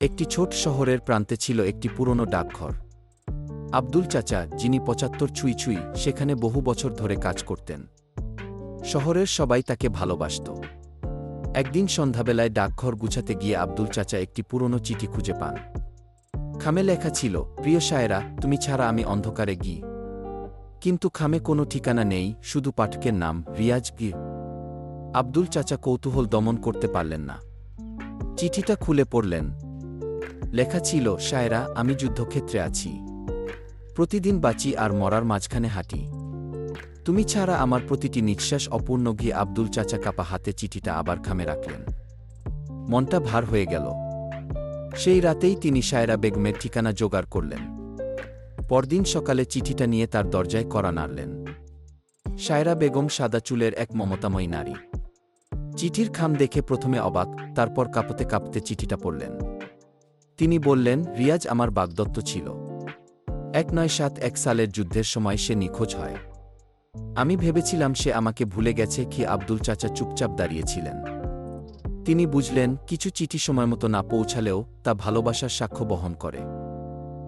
একটি ছোট শহরের প্রান্তে ছিল একটি পুরনো ডাকঘর। আব্দুল চাচা, যিনি পঁচাত্তর ছুঁই ছুঁই, সেখানে বহু বছর ধরে কাজ করতেন। শহরের সবাই তাকে ভালোবাসত। একদিন সন্ধ্যাবেলায় ডাকঘর গুছাতে গিয়ে আব্দুল চাচা একটি পুরনো চিঠি খুঁজে পান। খামে লেখা ছিল, প্রিয় সায়রা তুমি ছাড়া আমি অন্ধকারে গি। কিন্তু খামে কোনো ঠিকানা নেই, শুধু পাঠকের নাম, রিয়াজ গি আব্দুল চাচা কৌতূহল দমন করতে পারলেন না। চিঠিটা খুলে পড়লেন লেখা ছিল সায়রা আমি যুদ্ধক্ষেত্রে আছি। প্রতিদিন বাঁচি আর মরার মাঝখানে হাঁটি। তুমি ছাড়া আমার প্রতিটি নিঃশ্বাস অপূর্ণ গিয়ে আব্দুল চাচা কাপা হাতে চিঠিটা আবার খামে রাখলেন। মনটা ভার হয়ে গেল। সেই রাতেই তিনি সায়রা বেগমের ঠিকানা জোগাড় করলেন। পরদিন সকালে চিঠিটা নিয়ে তার দরজায় করা নাড়লেন। সায়রা বেগম সাদা চুলের এক মমতাময়ী নারী। চিঠির খাম দেখে প্রথমে অবাক, তারপর কাঁপতে কাঁপতে চিঠিটা পড়লেন। তিনি বললেন, রিয়াজ আমার বাগদত্ত ছিল। এক নয় সাত এক সালের যুদ্ধের সময় সে নিখোঁজ হয়। আমি ভেবেছিলাম সে আমাকে ভুলে গেছে কি আব্দুল চাচা চুপচাপ দাঁড়িয়েছিলেন। তিনি বুঝলেন, কিছু চিঠি সময় মতো না পৌঁছালেও তা ভালোবাসার সাক্ষ্য বহন করে।